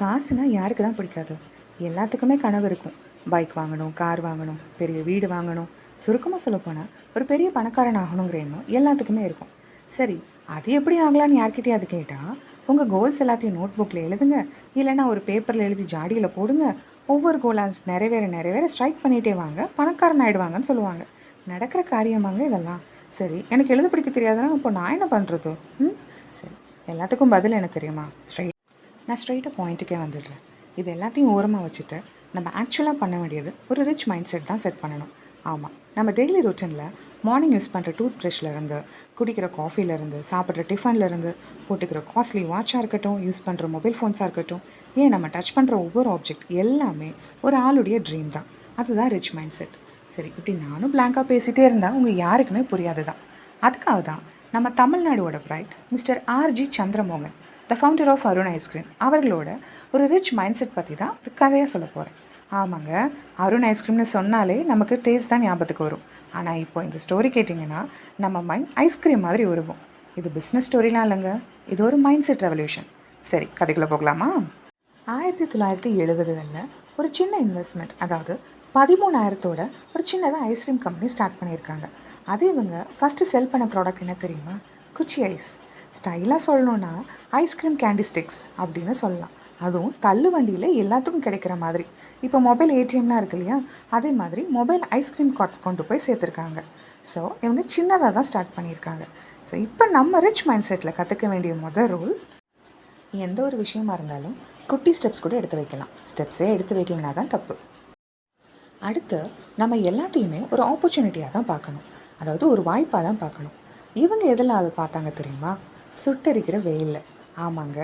காசுனால் யாருக்கு தான் பிடிக்காது. எல்லாத்துக்குமே கனவு இருக்கும். பைக் வாங்கணும் கார் வாங்கணும் பெரிய வீடு வாங்கணும். சுருக்கமாக சொல்லப்போனால் ஒரு பெரிய பணக்காரன் ஆகணுங்கிற எண்ணம் எல்லாத்துக்குமே இருக்கும். சரி அது எப்படி ஆகலான்னு யார்கிட்டயாவது கேட்டால் உங்கள் கோல்ஸ் எல்லாத்தையும் நோட் புக்கில் எழுதுங்க. இல்லைன்னா ஒரு பேப்பரில் எழுதி ஜாடியில் போடுங்க. ஒவ்வொரு கோலாஸ் நிறைவேற நிறைவேற ஸ்ட்ரைக் பண்ணிகிட்டே வாங்க. பணக்காரன் ஆகிடுவாங்கன்னு சொல்லுவாங்க. நடக்கிற காரியமாங்க இதெல்லாம். சரி எனக்கு எழுத பிடிக்க தெரியாதுன்னா இப்போ நான் என்ன பண்ணுறது ம்? சரி எல்லாத்துக்கும் பதில் என்ன தெரியுமா? ஸ்ட்ரைட் நான் ஸ்ட்ரைட்டாக பாயிண்ட்டுக்கே வந்துடுறேன். இது எல்லாத்தையும் ஓரமாக வச்சுட்டு நம்ம ஆக்சுவலாக பண்ண வேண்டியது ஒரு ரிச் மைண்ட் செட் தான் செட் பண்ணணும். ஆமாம் நம்ம டெய்லி ரொட்டீனில் மார்னிங் யூஸ் பண்ணுற டூத் ப்ரஷ்லேருந்து குடிக்கிற காஃபிலேருந்து சாப்பிட்ற டிஃபன்லேருந்து போட்டுக்கிற காஸ்ட்லி வாட்சாக இருக்கட்டும் யூஸ் பண்ணுற மொபைல் ஃபோன்ஸாக இருக்கட்டும் ஏன் நம்ம டச் பண்ணுற ஒவ்வொரு ஆப்ஜெக்ட் எல்லாமே ஒரு ஆளுடைய ட்ரீம் தான். அதுதான் ரிச் மைண்ட் செட் சரி இப்படி நானும் பிளாங்காக பேசிகிட்டே இருந்தால் உங்கள் யாருக்குமே புரியாது தான் அதுக்காக தான் நம்ம தமிழ்நாடோட pride mister RG Chandramohan the founder of Arun ice cream அவர்களோட ஒரு ரிச் மைண்ட் செட் பற்றி தான் ஒரு கதையாக சொல்ல போகிறேன் ஆமாங்க அருண் ஐஸ்கிரீம்னு சொன்னாலே நமக்கு டேஸ்ட் தான் ஞாபகத்துக்கு வரும். ஆனால் இப்போ இந்த ஸ்டோரி கேட்டிங்கன்னா நம்ம மைண்ட் ஐஸ்கிரீம் மாதிரி உருவும். இது பிஸ்னஸ் ஸ்டோரிலாம் இல்லைங்க. இது ஒரு மைண்ட் செட் ரெவல்யூஷன் சரி கதைக்குள்ளே போகலாமா? ஆயிரத்தி தொள்ளாயிரத்தி எழுபதுகளில் ஒரு சின்ன இன்வெஸ்ட்மெண்ட் அதாவது பதிமூணாயிரத்தோட ஒரு சின்னதாக ஐஸ்கிரீம் கம்பெனி ஸ்டார்ட் பண்ணியிருக்காங்க. அது இவங்க ஃபஸ்ட்டு செல் பண்ண ப்ராடக்ட் என்ன தெரியுமா? குச்சி ஐஸ் ஸ்டைலாக சொல்லணுன்னா ஐஸ்கிரீம் கேண்டி ஸ்டிக்ஸ் அப்படின்னு சொல்லலாம். அதுவும் தள்ளு வண்டியில் எல்லாத்துக்கும் கிடைக்கிற மாதிரி. இப்போ மொபைல் ஏடிஎம்லாம் இருக்கு இல்லையா? அதே மாதிரி மொபைல் ஐஸ்கிரீம் கார்ட்ஸ் கொண்டு போய் சேர்த்துருக்காங்க. ஸோ இவங்க சின்னதாக தான் ஸ்டார்ட் பண்ணியிருக்காங்க. ஸோ இப்போ நம்ம ரிச் மைண்ட் செட்டில் கற்றுக்க வேண்டிய முதல் ரூல் எந்த ஒரு விஷயமா இருந்தாலும் குட்டி ஸ்டெப்ஸ் கூட எடுத்து வைக்கலாம். ஸ்டெப்ஸே எடுத்து வைக்கலனா தான் தப்பு. அடுத்து நம்ம எல்லாத்தையுமே ஒரு ஆப்பர்ச்சுனிட்டியாக தான் பார்க்கணும். அதாவது ஒரு வாய்ப்பாக தான் பார்க்கணும். இவங்க எதில் அதை பார்த்தாங்க தெரியுமா? சுட்டரிக்கிற வெயிலில். ஆமாங்க.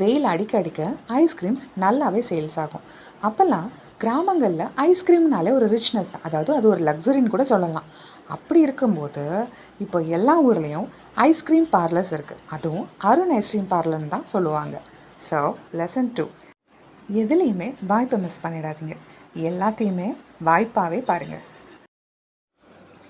வெயில் அடிக்க அடிக்க ஐஸ்கிரீம்ஸ் நல்லாவே சேல்ஸ் ஆகும். அப்போல்லாம் கிராமங்களில் ஐஸ்கிரீம்னாலே ஒரு ரிச்னஸ் தான். அதாவது அது ஒரு லக்ஸரின்னு கூட சொல்லலாம். அப்படி இருக்கும்போது இப்போ எல்லா ஊர்லேயும் ஐஸ்கிரீம் பார்லர்ஸ் இருக்குது அதுவும் அருண் ஐஸ்கிரீம் பார்லர்னு தான் சொல்லுவாங்க. ஸோ லெசன் டூ எதுலேயுமே வாய்ப்பை மிஸ் பண்ணிடாதீங்க. எல்லாத்தையுமே வாய்ப்பாகவே பாருங்கள்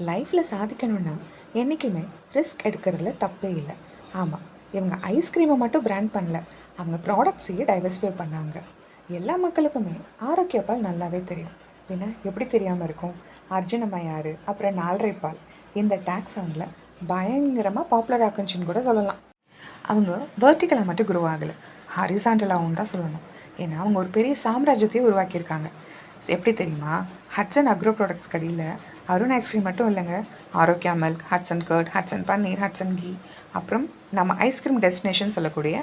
லைஃப்பில் சாதிக்கணும்னா என்றைக்குமே ரிஸ்க் எடுக்கிறதுல தப்பே இல்லை. ஆமாம் இவங்க ஐஸ்கிரீமை மட்டும் பிராண்ட் பண்ணல. அவங்க ப்ராடக்ட்ஸையே டைவர்சிஃபை பண்ணாங்க. எல்லா மக்களுக்குமே ஆரோக்கிய பால் நல்லாவே தெரியும். பின்ன எப்படி தெரியாமல் இருக்கும்? அர்ஜுனம்மா அப்புறம் நால்ரை பால். இந்த டேக்ஸ் அவங்கள பயங்கரமாக பாப்புலர் ஆக்குச்சுன்னு கூட சொல்லலாம். அவங்க வேர்ட்டிக்கலாக மட்டும் குரோ ஆகலை. ஹரிசாண்டலாகவும் தான் சொல்லணும். ஏன்னா அவங்க ஒரு பெரிய சாம்ராஜ்யத்தையே உருவாக்கியிருக்காங்க. எப்படி தெரியுமா? ஹட்சன் அக்ரோ ப்ராடக்ட்ஸ் கடையில் அருண் ஐஸ்கிரீம் மட்டும் இல்லைங்க. Arokya milk Hatsun curd Hatsun paneer Hatsun ghee அப்புறம் நம்ம ஐஸ்கிரீம் டெஸ்டினேஷன் சொல்லக்கூடிய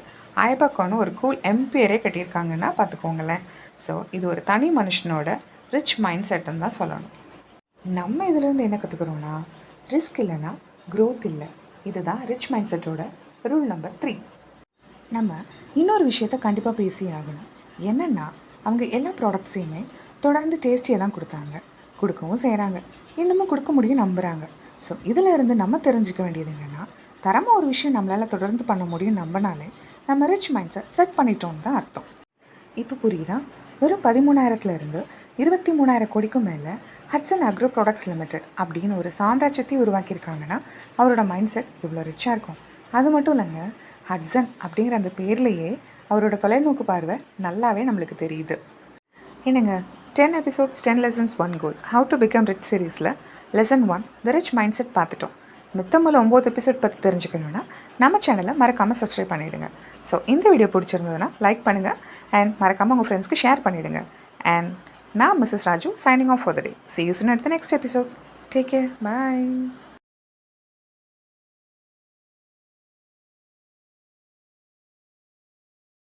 ஐபாக்கான ஒரு கூல் எம்பேரே கட்டியிருக்காங்கன்னா பார்த்துக்கோங்களேன். ஸோ இது ஒரு தனி மனுஷனோட ரிச் மைண்ட் செட்டுன்னு தான் சொல்லணும். நம்ம இதிலேருந்து என்ன கற்றுக்குறோன்னா ரிஸ்க் இல்லைன்னா க்ரோத் இல்லை. இதுதான் ரிச் மைண்ட் செட்டோட ரூல் நம்பர் த்ரீ நம்ம இன்னொரு விஷயத்த கண்டிப்பாக பேசி ஆகணும். என்னென்னா அவங்க எல்லா ப்ராடக்ட்ஸையுமே தொடர்ந்து டேஸ்டியை தான் கொடுத்தாங்க. கொடுக்கவும் செய்கிறாங்க இன்னமும் கொடுக்க முடியும் நம்புகிறாங்க ஸோ இதில் இருந்து நம்ம தெரிஞ்சுக்க வேண்டியது என்னென்னா தரமாக ஒரு விஷயம் நம்மளால் தொடர்ந்து பண்ண முடியும் நம்பினாலே நம்ம ரிச் மைண்ட் செட் செட் பண்ணிட்டோம்னு தான் அர்த்தம். இப்போ புரியுதா? வெறும் பதிமூணாயிரத்துலேருந்து இருபத்தி மூணாயிரம் கோடிக்கும் மேலே ஹட்சன் அக்ரோ ப்ராடக்ட்ஸ் லிமிடெட் அப்படின்னு ஒரு சாம்ராஜ்யத்தையும் உருவாக்கியிருக்காங்கன்னா அவரோட மைண்ட் செட் இவ்வளோ ரிச்சாக இருக்கும். அது மட்டும் இல்லைங்க ஹட்சன் அப்படிங்கிற அந்த பேர்லேயே அவரோட தொலைநோக்கு பார்வை நல்லாவே நம்மளுக்கு தெரியுது. என்னங்க? Ten episodes ten lessons one goal how to become rich சீரீஸில் lesson one the rich mind set பார்த்துட்டோம். மித்தமுள்ள ஒம்பது எபிசோட் பற்றி தெரிஞ்சுக்கணுன்னா நம்ம சேனலை மறக்காமல் சப்ஸ்கிரைப் பண்ணிவிடுங்க ஸோ இந்த வீடியோ பிடிச்சிருந்ததுன்னா லைக் பண்ணுங்கள் அண்ட் மறக்காமல் உங்கள் ஃப்ரெண்ட்ஸ்க்கு ஷேர் பண்ணிவிடுங்க அண்ட் நான் missus Raju signing off for the day see you அடுத்த next episode take care bye